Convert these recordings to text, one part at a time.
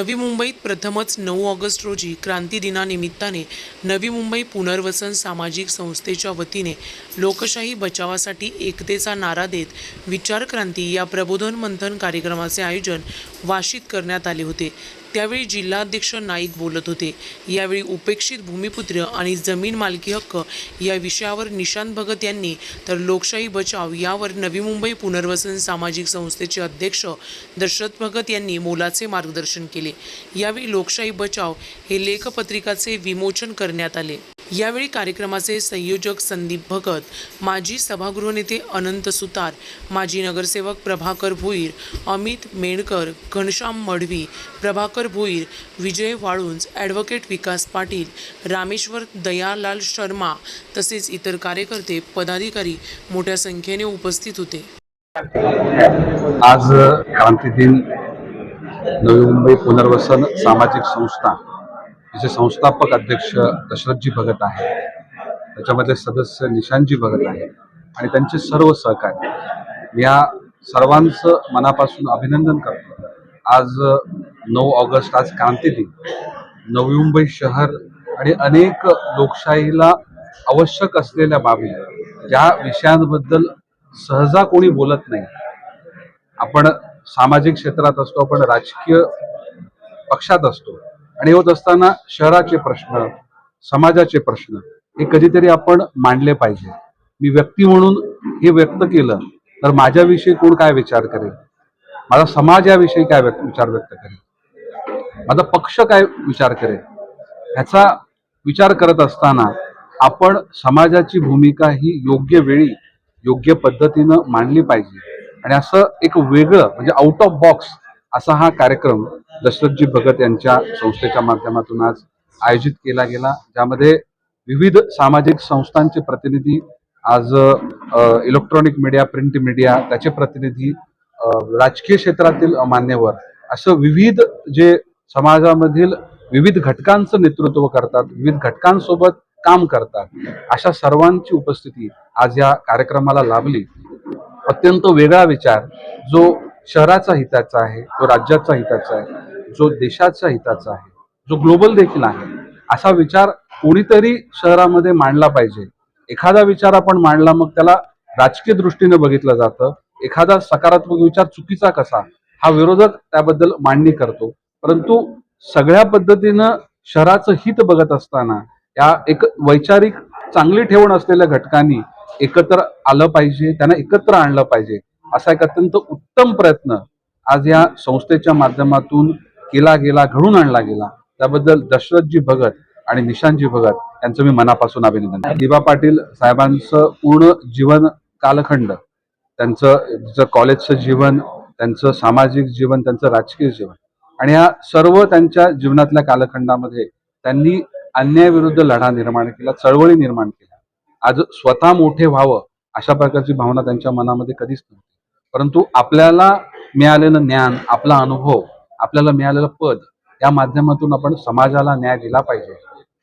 नवी मुंबईत प्रथमच नऊ ऑगस्ट रोजी क्रांती दिनानिमित्ताने नवी मुंबई पुनर्वसन सामाजिक संस्थेच्या वतीने लोकशाही बचावासाठी एकतेचा नारा देत विचारक्रांती या प्रबोधन मंथन कार्यक्रमाचे आयोजन वाशीत करण्यात आले होते. त्यावेळी जिल्हाध्यक्ष नाईक बोलत होते. यावेळी उपेक्षित भूमिपुत्र आणि जमीन मालकी हक्क या विषयावर निशांत भगत यांनी तर लोकशाही बचाव यावर नवी मुंबई पुनर्वसन सामाजिक संस्थेचे अध्यक्ष दशरथ भगत यांनी मोलाचे मार्गदर्शन केले. यावेळी लोकशाही बचाव हे लेखपत्रिकाचे विमोचन करण्यात आले. यावेळी कार्यक्रमाचे संयोजक संदीप भगत माजी सभागृह नेते अनंत सुतार माजी नगरसेवक प्रभाकर भुईर अमित मेणकर घनश्याम मढवी प्रभाकर भुईर विजय वाळुंज ॲडव्होकेट विकास पाटील रामेश्वर दयालाल शर्मा तसेच इतर कार्यकर्ते पदाधिकारी मोठ्या संख्येने उपस्थित होते. आज क्रांती दिन नवी मुंबई पुनर्वसन सामाजिक संस्था तिचे संस्थापक अध्यक्ष दशरथजी भगत आहे. त्याच्यामधले सदस्य निशांतजी भगत आहे. आणि त्यांचे सर्व सहकारी. मी या सर्वांचं मनापासून अभिनंदन करतो. आज नऊ ऑगस्ट आज क्रांती दिन. नवी मुंबई शहर आणि अनेक लोकशाहीला आवश्यक असलेल्या बाबी ज्या विषयांबद्दल सहजा कोणी बोलत नाही. आपण सामाजिक क्षेत्रात असतो आपण राजकीय पक्षात असतो. आणि होत असताना शहराचे प्रश्न समाजाचे प्रश्न हे कधीतरी आपण मांडले पाहिजे. मी व्यक्ती म्हणून हे व्यक्त केलं तर माझ्याविषयी कोण काय विचार करेल? माझा समाज याविषयी काय व्यक्त विचार व्यक्त करेल? माझा पक्ष काय विचार करेल? ह्याचा विचार करत असताना आपण समाजाची भूमिका ही योग्य वेळी योग्य पद्धतीनं मांडली पाहिजे. आणि असं एक वेगळं म्हणजे आउट ऑफ बॉक्स असा हा कार्यक्रम दशरथजी भगत यांच्या संस्थेच्या माध्यमातून आज आयोजित केला गेला ज्यामध्ये विविध सामाजिक संस्थांचे प्रतिनिधी आज इलेक्ट्रॉनिक मीडिया प्रिंट मीडिया त्याचे प्रतिनिधी राजकीय क्षेत्रातील मान्यवर असं विविध जे समाजामधील विविध घटकांचं नेतृत्व करतात विविध घटकांसोबत काम करतात अशा सर्वांची उपस्थिती आज या कार्यक्रमाला लाभली. अत्यंत वेगळा विचार जो शहराचा हिताचा आहे तो राज्याचा हिताचा आहे जो देशाचा हिताचा आहे जो ग्लोबल देखील आहे असा विचार कोणीतरी शहरामध्ये मांडला पाहिजे. एखादा विचार आपण मांडला मग त्याला राजकीय दृष्टीने बघितलं जातं. एखादा सकारात्मक विचार चुकीचा कसा हा विरोधक त्याबद्दल मांडणी करतो. परंतु सगळ्या पद्धतीनं शहराचं हित बघत असताना या एक वैचारिक चांगली ठेवण असलेल्या घटकांनी एकत्र आलं पाहिजे त्यांना एकत्र आणलं पाहिजे. असा एक अत्यंत उत्तम प्रयत्न आज या संस्थेच्या माध्यमातून केला गेला घडून आणला गेला. त्याबद्दल दशरथजी भगत आणि निशांतजी भगत यांचं मी मनापासून अभिनंदन. दिबा पाटील साहेबांचं पूर्ण जीवन कालखंड त्यांचं कॉलेजचं जीवन त्यांचं सामाजिक जीवन त्यांचं राजकीय जीवन आणि या सर्व त्यांच्या जीवनातल्या कालखंडामध्ये त्यांनी अन्यायाविरुद्ध लढा निर्माण केला चळवळी निर्माण केल्या. आज स्वतः मोठे व्हावं अशा प्रकारची भावना त्यांच्या मनामध्ये कधीच नव्हती. परंतु आपल्याला मिळालेलं ज्ञान आपला अनुभव आपल्याला मिळालेलं पद या माध्यमातून आपण समाजाला न्याय दिला पाहिजे.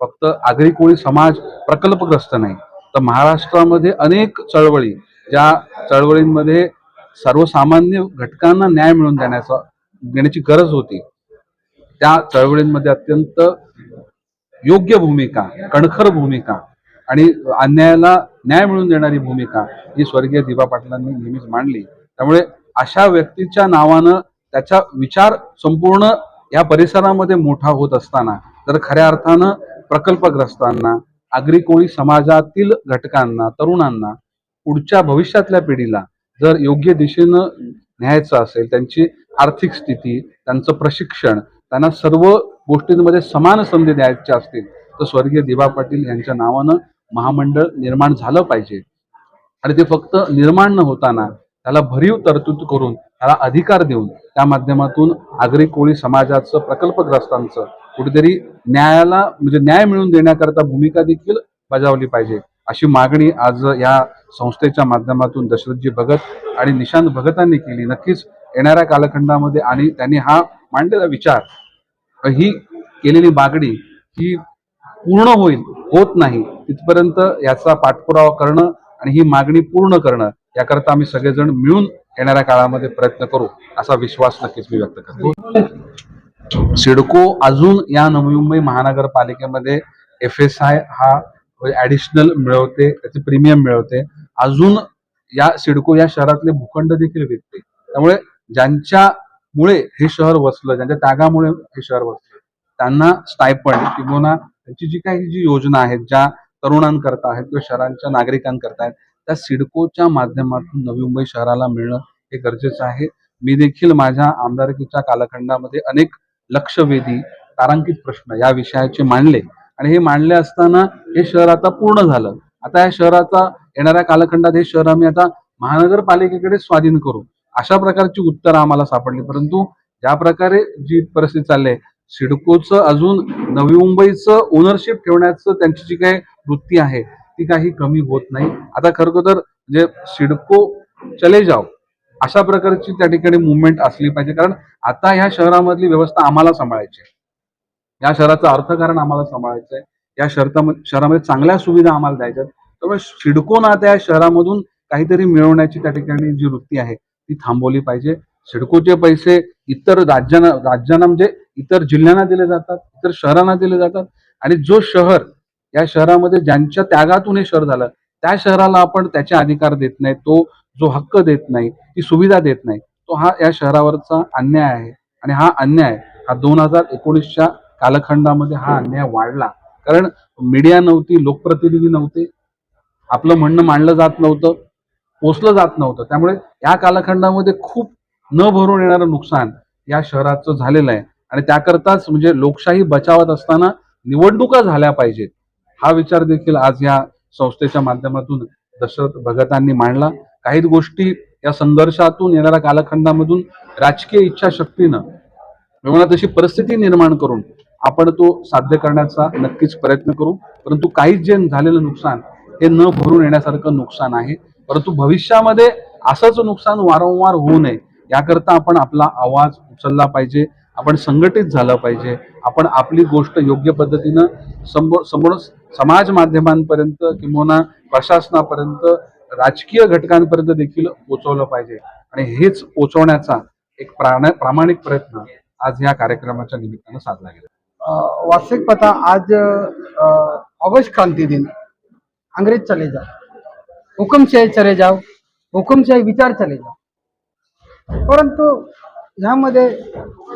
फक्त आगरी कोळी समाज प्रकल्पग्रस्त नाही तर महाराष्ट्रामध्ये अनेक चळवळी ज्या चळवळींमध्ये सर्वसामान्य घटकांना न्याय मिळवून देण्याचा देण्याची गरज होती. त्या चळवळींमध्ये अत्यंत योग्य भूमिका कणखर भूमिका आणि अन्यायाला न्याय मिळवून देणारी भूमिका ही स्वर्गीय दिबा पाटलांनी नेहमीच मांडली. त्यामुळे अशा व्यक्तीच्या नावानं त्याचा विचार संपूर्ण या परिसरामध्ये मोठा होत असताना तर खऱ्या अर्थानं प्रकल्पग्रस्तांना आगरी कोळी समाजातील घटकांना तरुणांना पुढच्या भविष्यातल्या पिढीला जर योग्य दिशेनं न्यायचं असेल त्यांची आर्थिक स्थिती त्यांचं प्रशिक्षण त्यांना सर्व गोष्टींमध्ये समान संधी द्यायच्या असतील तर स्वर्गीय दिबा पाटील यांच्या नावानं महामंडळ निर्माण झालं पाहिजे. आणि ते फक्त निर्माण न होताना त्याला भरीव तरतूद करून त्याला अधिकार देऊन त्या माध्यमातून आगरी कोळी समाजाचं प्रकल्पग्रस्तांचं कुठेतरी न्यायाला म्हणजे न्याय मिळवून देण्याकरता भूमिका देखील बजावली पाहिजे. अशी मागणी आज या संस्थेच्या माध्यमातून दशरथजी भगत आणि निशांत भगतांनी केली. नक्कीच येणाऱ्या कालखंडामध्ये आणि त्यांनी हा मांडलेला विचार ही केलेली मागणी ही पूर्ण होईल होत नाही तिथपर्यंत याचा पाठपुरावा करणं आणि ही मागणी पूर्ण करणं याकरता आम्ही सगळेजण मिळून येणाऱ्या काळामध्ये प्रयत्न करू असा विश्वास नक्कीच मी व्यक्त करतो. सिडको अजून या नवी मुंबई महानगरपालिकेमध्ये एफ एस आय हा ऍडिशनल मिळवते त्याचे प्रीमियम मिळवते. अजून या सिडको या शहरातले भूखंड देखील विकते. त्यामुळे ज्यांच्यामुळे हे शहर वसलं ज्यांच्या त्यागामुळे हे शहर वसलं त्यांना स्टायपंड किंवा त्यांची जी काही जी योजना आहेत ज्या तरुणांकरता आहेत किंवा शहरांच्या नागरिकांकरता आहेत. त्या सिडकोच्या माध्यमातून नवी मुंबई शहराला मिळणं हे गरजेचं आहे. मी देखील माझ्या आमदारकीच्या कालखंडामध्ये अनेक लक्षवेधी तारांकित प्रश्न या विषयाचे मांडले. आणि हे मांडले असताना हे शहर आता पूर्ण झालं. आता या शहराचा येणाऱ्या कालखंडात हे शहर आम्ही आता महानगरपालिकेकडे स्वाधीन करू. अशा प्रकारची उत्तरं आम्हाला सापडली. परंतु ज्या प्रकारे जी परिस्थिती चालली आहे सिडकोचं अजून नवी मुंबईचं ओनरशिप ठेवण्याचं त्यांची जी काही वृत्ती आहे ती काही कमी होत नाही. आता खरं तर म्हणजे सिडको चले जाव अशा प्रकारची त्या ठिकाणी मुवमेंट असली पाहिजे. कारण आता ह्या शहरामधली व्यवस्था आम्हाला सांभाळायची आहे. या शहराचं अर्थकारण आम्हाला सांभाळायचं आहे. या शहरामध्ये शहरामध्ये चांगल्या सुविधा आम्हाला द्यायच्या त्यामुळे सिडको ना त्या शहरामधून काहीतरी मिळवण्याची त्या ठिकाणी जी वृत्ती आहे ती थांबवली पाहिजे. सिडकोचे पैसे इतर राज्यांना राज्यांना म्हणजे इतर जिल्ह्यांना दिले जातात इतर शहरांना दिले जातात. आणि जो शहर या शहरामध्ये ज्यांच्या त्यागातून हे शहर झालं त्या शहराला आपण त्याचे अधिकार देत नाही. तो जो हक्क देत नाही ती सुविधा देत नाही तो हा या शहरावरचा अन्याय आहे. आणि हा अन्याय हा दोन हजार एकोणीसच्या कालखंडामध्ये हा अन्याय वाढला. कारण मीडिया नव्हती लोकप्रतिनिधी नव्हते. आपलं म्हणणं मांडलं जात नव्हतं पोचलं जात नव्हतं. त्यामुळे या कालखंडामध्ये खूप न भरून येणारं नुकसान या शहराचं झालेलं आहे. आणि त्याकरताच म्हणजे लोकशाही बचावत असताना निवडणुका झाल्या पाहिजेत. हा विचार देखील आज या संस्थेच्या माध्यमातून दशरथ भगतांनी मांडला. काही गोष्टी या संघर्षातून येणाऱ्या कालखंडामधून राजकीय इच्छाशक्तीनं किंवा तशी परिस्थिती निर्माण करून आपण तो साध्य करण्याचा नक्कीच प्रयत्न करू. परंतु काहीच जे झालेलं नुकसान हे न भरून येण्यासारखं नुकसान आहे. परंतु भविष्यामध्ये असंच नुकसान वारंवार होऊ नये याकरता आपण आपला आवाज उचलला पाहिजे. आपण संघटित झालं पाहिजे. आपण आपली गोष्ट योग्य पद्धतीनं समोर समोर समाज माध्यमांपर्यंत किंवा प्रशासनापर्यंत राजकीय घटकांपर्यंत देखील पोचवलं पाहिजे. आणि हेच पोचवण्याचा एक प्राण प्रामाणिक प्रयत्न आज या कार्यक्रमाच्या निमित्तानं साधला गेला. वार्षिक वास्तविक पता आज ऑगस्ट क्रांती दिन. अंग्रेज चले जाओ. हुकुमशाही चले जाओ. हुकुमशाही विचार चले जाओ. परंतु ह्यामध्ये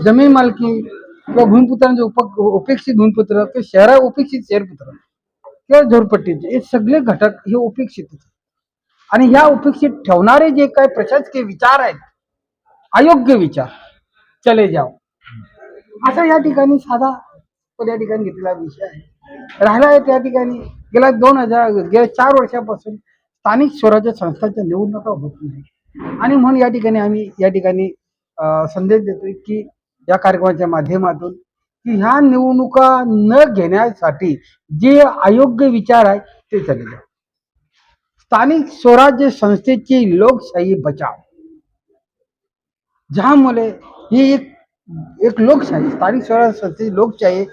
जमीन मालकी किंवा भूमिपुत्रांचे उप उपेक्षित भूमिपुत्र किंवा शहरा उपेक्षित शहरपुत्र किंवा झोरपट्टीचे हे सगळे घटक हे उपेक्षित आणि ह्या उपेक्षित ठेवणारे जे काय प्रशासकीय विचार आहेत अयोग्य विचार चले जाव असा या ठिकाणी साधा या ठिकाणी घेतलेला विषय आहे. राहिला आहे त्या ठिकाणी गेल्या दोन हजार गेल्या चार वर्षापासून स्थानिक स्वराज्य संस्थांच्या निवडणुका होत नाही आणि म्हणून या ठिकाणी आम्ही या ठिकाणी संदेश देतोय की या कार्यक्रमाच्या माध्यमातून की ह्या निवडणुका न घेण्यासाठी जे अयोग्य विचार आहे ते चालले जाऊ स्थानिक स्वराज्य संस्थेची लोकशाही बचाव. ज्यामुळे ही एक एक लोकशाही स्थानिक स्वराज्य संस्थेची लोकशाही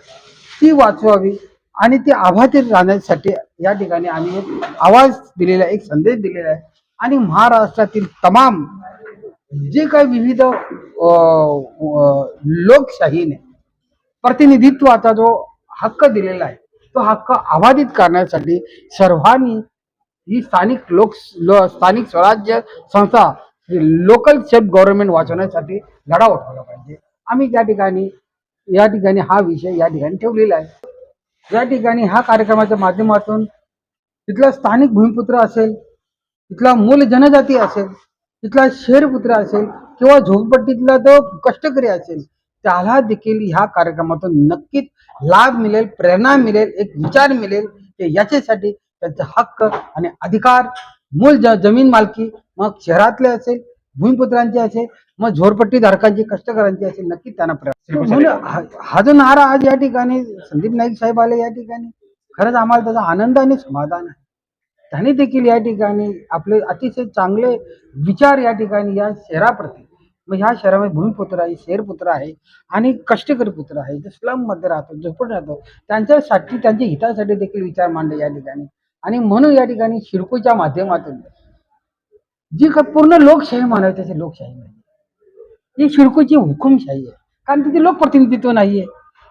ती वाचवावी आणि ती आभातीत राहण्यासाठी या ठिकाणी आम्ही एक आवाज दिलेला एक संदेश दिलेला आहे. आणि महाराष्ट्रातील तमाम जे काही विविध लोकशाहीने प्रतिनिधित्वाचा जो हक्क दिलेला आहे तो हक्क अबाधित करण्यासाठी सर्वांनी ही स्थानिक लोक लो- स्थानिक स्वराज्य संस्था लोकल सेल्फ गव्हर्नमेंट वाचवण्यासाठी लढा उठवला पाहिजे. आम्ही त्या ठिकाणी या ठिकाणी हा विषय या ठिकाणी ठेवलेला आहे. या ठिकाणी हा कार्यक्रमाच्या माध्यमातून तिथला स्थानिक भूमिपुत्र असेल तिथला मूल जनजाती असेल तिथला शेरपुत्र असेल किंवा झोपडपट्टीतला तो कष्टकरी असेल त्याला देखील ह्या कार्यक्रमातून नक्कीच लाभ मिळेल प्रेरणा मिळेल एक विचार मिळेल की याच्यासाठी त्यांचे हक्क आणि अधिकार मूल ज जमीन मालकी मग शहरातले असेल भूमिपुत्रांचे असेल मग झोरपट्टी धारकांची कष्टकऱ्यांची असेल नक्कीच त्यांना प्रेरणा हा हा जो नारा आज या ठिकाणी संदीप नाईक साहेब आले या ठिकाणी खरंच आम्हाला त्याचा आनंद आणि समाधान आहे. त्यांनी देखील या ठिकाणी आपले अतिशय चांगले विचार या ठिकाणी या शहराप्रती मग ह्या शहरामध्ये भूमिपुत्र आहे शेरपुत्र आहे आणि कष्टकरी पुत्र आहे. जे स्लममध्ये राहतो झोपड राहतो त्यांच्यासाठी त्यांच्या हितासाठी देखील विचार मांडले या ठिकाणी. आणि म्हणून या ठिकाणी शिरकोच्या माध्यमातून जी का पूर्ण लोकशाही मानव त्याची लोकशाही नाही. ही शिरकोची हुकुमशाही आहे. कारण तिथे लोकप्रतिनिधित्व नाहीये.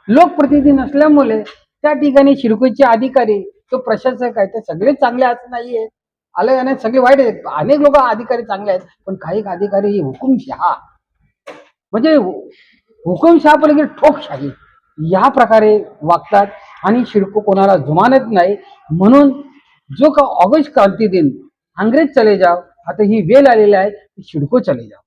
लोकप्रतिनिधी नसल्यामुळे त्या ठिकाणी शिडकोचे अधिकारी तो प्रशासक आहे ते सगळे चांगले असं नाहीये. आले आणि सगळे वाईट आहेत. अनेक लोक अधिकारी चांगले आहेत. पण काही अधिकारी ही हुकुमशहा. म्हणजे हुकुमशहा पलीकडे ठोकशाही या प्रकारे वागतात आणि शिडको कोणाला जुमानत नाही. म्हणून जो का ऑगस्ट क्रांती दिन अंग्रेज चले जाव आता ही वेळ आलेली आहे शिडको चले जाव